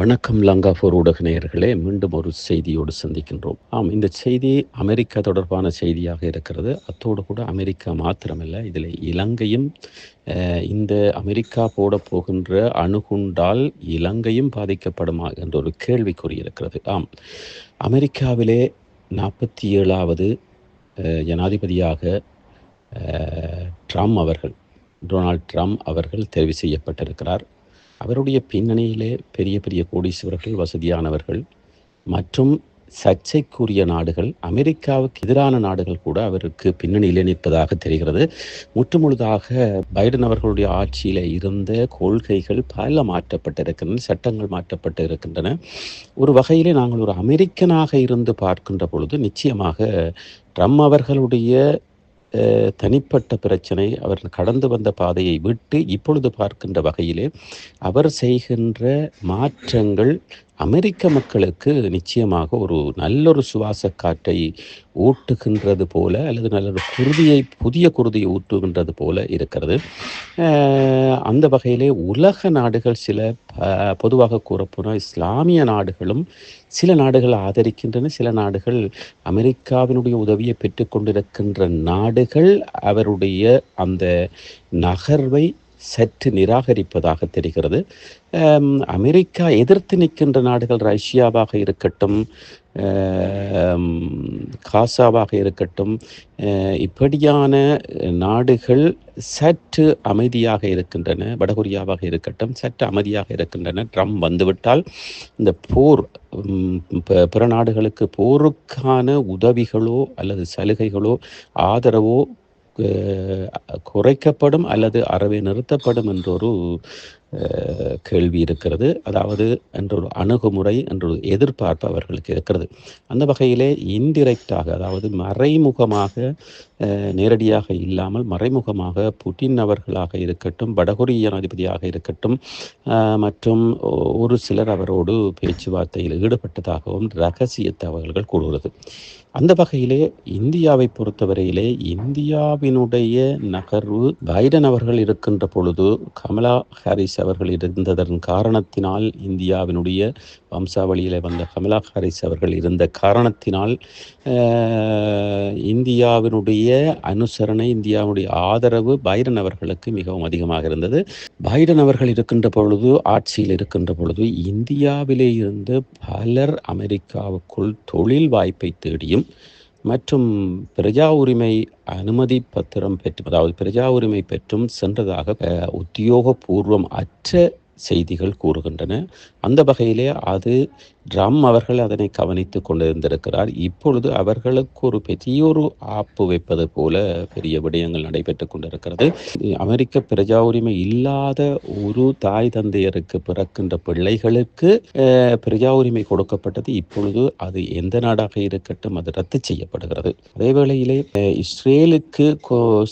வணக்கம் லங்காபூர் ஊடக நேயர்களே மீண்டும் ஒரு செய்தியோடு சந்திக்கின்றோம். ஆம் இந்த செய்தி அமெரிக்கா தொடர்பான செய்தியாக இருக்கிறது. அத்தோடு கூட அமெரிக்கா மாத்திரமல்ல இதில் இலங்கையும் இந்த அமெரிக்கா போட போகின்ற அணுகுண்டால் இலங்கையும் பாதிக்கப்படுமா என்ற ஒரு கேள்விக்குறி இருக்கிறது ஆம் அமெரிக்காவிலே நாற்பத்தி ஏழாவது ஜனாதிபதியாக ட்ரம்ப் அவர்கள் டொனால்ட் ட்ரம்ப் அவர்கள் தெரிவு செய்யப்பட்டிருக்கிறார். அவருடைய பின்னணியிலே பெரிய பெரிய கோடீஸ்வரர்கள் வசதியானவர்கள் மற்றும் சர்ச்சைக்குரிய நாடுகள் அமெரிக்காவுக்கு எதிரான நாடுகள் கூட அவருக்கு பின்னணியிலே நிற்பதாக தெரிகிறது. முற்றுமுழுதாக பைடன் அவர்களுடைய ஆட்சியில் இருந்த கொள்கைகள் பல மாற்றப்பட்டிருக்கின்றன சட்டங்கள் மாற்றப்பட்டு இருக்கின்றன ஒரு வகையிலே நாங்கள் ஒரு அமெரிக்கனாக இருந்து பார்க்கின்ற பொழுது நிச்சயமாக ட்ரம்ப் அவர்களுடைய தனிப்பட்ட பிரச்சனை. அவர் கடந்து வந்த பாதையை விட்டு இப்பொழுது பார்க்கின்ற வகையிலே அவர் செய்கின்ற மாற்றங்கள் அமெரிக்க மக்களுக்கு நிச்சயமாக ஒரு நல்லொரு சுவாச காற்றை ஊட்டுகின்றது போல அல்லது நல்ல ஒரு குருதியை புதிய குருதியை ஊட்டுகின்றது போல இருக்கிறது. அந்த வகையிலே உலக நாடுகள் சில பொதுவாக கூறப்போனால் இஸ்லாமிய நாடுகளும் சில நாடுகள் ஆதரிக்கின்றன சில நாடுகள் அமெரிக்காவினுடைய உதவியை பெற்றுக்கொண்டிருக்கின்ற நாடுகள் அவருடைய அந்த நகர்வை சற்று நிராகரிப்பதாக தெரிகிறது. அமெரிக்கா எதிர்த்து நிற்கின்ற நாடுகள் ரஷ்யாவாக இருக்கட்டும் காசாவாக இருக்கட்டும் இப்படியான நாடுகள் சற்று அமைதியாக இருக்கின்றன வடகொரியாவாக இருக்கட்டும் சற்று அமைதியாக இருக்கின்றன. ட்ரம்ப் வந்துவிட்டால் இந்த போர் பிற நாடுகளுக்கு போருக்கான உதவிகளோ அல்லது சலுகைகளோ ஆதரவோ குறைக்கப்படும் அல்லது அறவே நிறுத்தப்படும் என்றொரு கேள்வி இருக்கிறது. அதாவது என்ற ஒரு அணுகுமுறை என்ற ஒரு எதிர்பார்ப்பு அவர்களுக்கு இருக்கிறது. அந்த வகையிலே இன்டிரெக்டாக அதாவது மறைமுகமாக நேரடியாக இல்லாமல் மறைமுகமாக புட்டின் அவர்களாக இருக்கட்டும் வடகொரிய ஜனாதிபதியாக இருக்கட்டும் மற்றும் ஒரு சிலர் அவரோடு பேச்சுவார்த்தையில் ஈடுபட்டதாகவும் ரகசிய தகவல்கள் கூறுகிறது. அந்த வகையிலே இந்தியாவை பொறுத்தவரையிலே இந்தியாவினுடைய நகர்வு பைடன் அவர்கள் இருக்கின்ற பொழுது கமலா ஹாரிஸ் அவர்கள் இருந்ததன் காரணத்தினால் இந்தியாவினுடைய வம்சாவளியில் வந்த கமலா ஹாரிஸ் அவர்கள் இருந்த காரணத்தினால் இந்தியாவினுடைய அனுசரணை இந்தியாவுடைய ஆதரவு பைடன் அவர்களுக்கு மிகவும் அதிகமாக இருந்தது. பைடன் அவர்கள் இருக்கின்ற பொழுது ஆட்சியில் இருக்கின்ற பொழுது இந்தியாவிலே இருந்து பலர் அமெரிக்காவுக்குள் தொழில் வாய்ப்பை தேடியும் மற்றும் பிரஜா உரிமை அனுமதி பத்திரம் பெற்று அதாவது பிரஜா உரிமை பெற்றும் சென்றதாக உத்தியோகபூர்வம் அற்ற செய்திகள் கூறுகின்றன. அந்த வகையிலே அது ட்ரம் அவர்கள் அதனை கவனித்து கொண்டிருந்திருக்கிறார். இப்பொழுது அவர்களுக்கு ஒரு பெரியொரு ஆப்பு வைப்பது போல பெரிய விடயங்கள் நடைபெற்று கொண்டிருக்கிறது. அமெரிக்க பிரஜா உரிமை இல்லாத ஒரு தாய் தந்தையருக்கு பிறக்கின்ற பிள்ளைகளுக்கு பிரஜா உரிமை கொடுக்கப்பட்டது. இப்பொழுது அது எந்த நாடாக இருக்கட்டும் அது ரத்து செய்யப்படுகிறது. அதே வேளையிலே இஸ்ரேலுக்கு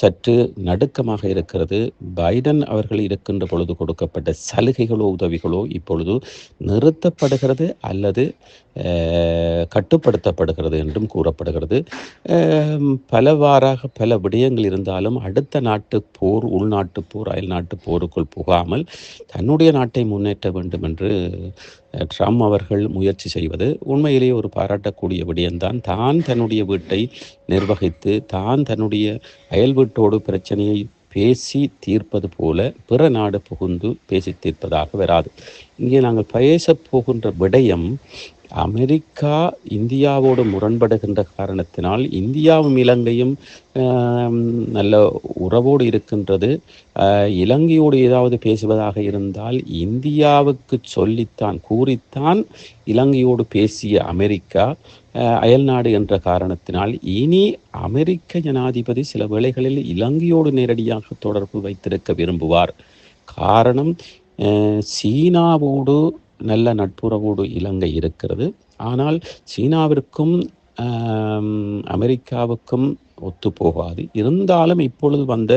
சற்று நடுக்கமாக இருக்கிறது. பைடன் அவர்கள் இருக்கின்ற பொழுது கொடுக்கப்பட்ட சலுகைகளோ உதவிகளோ இப்பொழுது நிறுத்தப்படுகிறது. அல்லது கட்டுப்படுத்தப்படுகிறது என்றும் கூறப்படுகிறது. பலவாறாக பல விடயங்கள் இருந்தாலும் அடுத்த நாட்டு போர் உள்நாட்டு போர் அயல் நாட்டு போருக்குள் புகாமல் தன்னுடைய நாட்டை முன்னேற்ற வேண்டும் என்று ட்ரம்ப் அவர்கள் முயற்சி செய்வது உண்மையிலேயே ஒரு பாராட்டக்கூடிய விடயம்தான். தான் தன்னுடைய வீட்டை நிர்வகித்து தான் தன்னுடைய அயல் வீட்டோடு பிரச்சனையை பேசி தீர்ப்பது போல பிற நாடு புகுந்து பேசி தீர்ப்பதாக வராது. இங்கே நாங்கள் பேச போகின்ற விடயம் அமெரிக்கா இந்தியாவோடு முரண்படுகின்ற காரணத்தினால் இந்தியாவும் இலங்கையும் நல்ல உறவோடு இருக்கின்றது. இலங்கையோடு ஏதாவது பேசுவதாக இருந்தால் இந்தியாவுக்கு சொல்லித்தான் கூறித்தான் இலங்கையோடு பேசிய அமெரிக்கா அயல்நாடு என்ற காரணத்தினால் இனி அமெரிக்க ஜனாதிபதி சில வேளைகளில் இலங்கையோடு நேரடியாக தொடர்பு வைத்திருக்க விரும்புவார். காரணம் சீனாவோடு நல்ல நட்புறவோடு இலங்கை இருக்கிறது. ஆனால் சீனாவிற்கும் அமெரிக்காவுக்கும் அமெரிக்காவுக்கும் ஒத்துப்போகாது இருந்தாலும் இப்பொழுது வந்த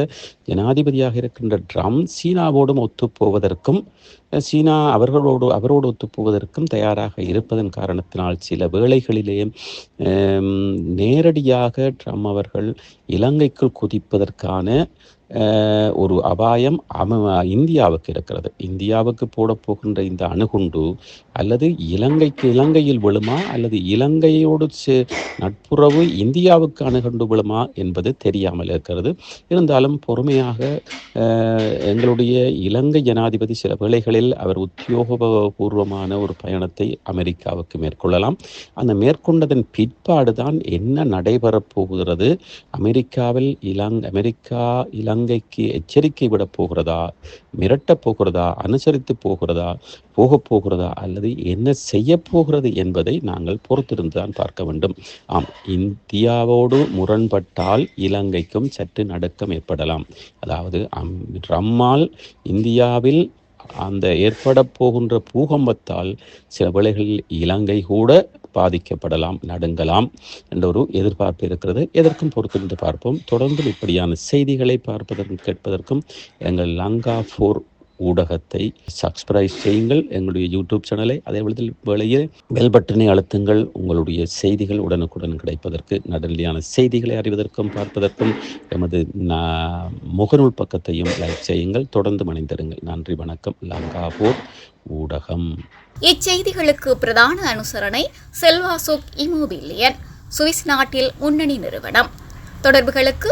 ஜனாதிபதியாக இருக்கின்ற ட்ரம்ப் சீனாவோடும் ஒத்துப்போவதற்கும் சீனா அவர்களோடு அவரோடு ஒத்துப்போவதற்கும் தயாராக இருப்பதன் காரணத்தினால் சில வேளைகளிலே நேரடியாக ட்ரம்ப் அவர்கள் இலங்கைக்குள் குதிப்பதற்கான ஒரு அபாயம் அம இந்தியாவுக்கு இருக்கிறது. இந்தியாவுக்கு போட போகின்ற இந்த அணுகுண்டு அல்லது இலங்கைக்கு இலங்கையில் விழுமா அல்லது இலங்கையோடு சே- நட்புறவு இந்தியாவுக்கு அணுகுண்டு விழுமா என்பது தெரியாமல் இருக்கிறது. இருந்தாலும் பொறுமையாக எங்களுடைய இலங்கை ஜனாதிபதி சில வேளைகளில் அவர் உத்தியோகபூர்வமான ஒரு பயணத்தை அமெரிக்காவுக்கு மேற்கொள்ளலாம். அந்த மேற்கொண்டதன் பிற்பாடு தான் என்ன நடைபெறப் போகிறது? அமெரிக்காவில் இலங் அமெரிக்கா இலங்கை இலங்கைக்கு எச்சரிக்கை விடப் போகிறதா மிரட்டப் போகிறதா அனுசரித்து போகிறதா போகப் போகிறதா அல்லது என்ன செய்ய போகிறது என்பதை நாங்கள் பொறுத்திருந்து தான் பார்க்க வேண்டும். ஆம் இந்தியாவோடு முரண்பட்டால் இலங்கைக்கும் சற்று நடுக்கம் ஏற்படலாம். அதாவது அம் ரம்மால் இந்தியாவில் அந்த ஏற்பட போகின்ற பூகம்பத்தால் சில வேளைகளில் இலங்கை கூட பாதிக்கப்படலாம் நடுங்கலாம் என்ற ஒரு எதிர்பார்ப்பு இருக்கிறது. எதற்கும் பொறுத்திருந்து பார்ப்போம். தொடர்ந்து இப்படியான செய்திகளை பார்ப்பதற்கும் கேட்பதற்கும் எங்கள் லங்கா ஃபோர் ஊடகத்தை சப்ஸ்கிரைப் செய்யுங்கள். எங்களுடைய யூடியூப் சேனலை அதே வேளையில் பெல் பட்டனை அழுத்துங்கள். உங்களுடைய செய்திகள் உடனுக்குடன் கிடைப்பதற்கு நடுநிலையான செய்திகளை அறிவதற்கும் பார்ப்பதற்கும் எமது முகநூல் பக்கத்தையும் லைக் செய்யுங்கள். தொடர்ந்து மணிந்திருங்கள். நன்றி வணக்கம். லங்காபூர் ஊடகம். இச்செய்திகளுக்கு பிரதான அனுசரணை செல்வாசுக் இமோபிலியன் சுவிஸ் நாட்டில் முன்னணி நிறுவனம். தொடர்புகளுக்கு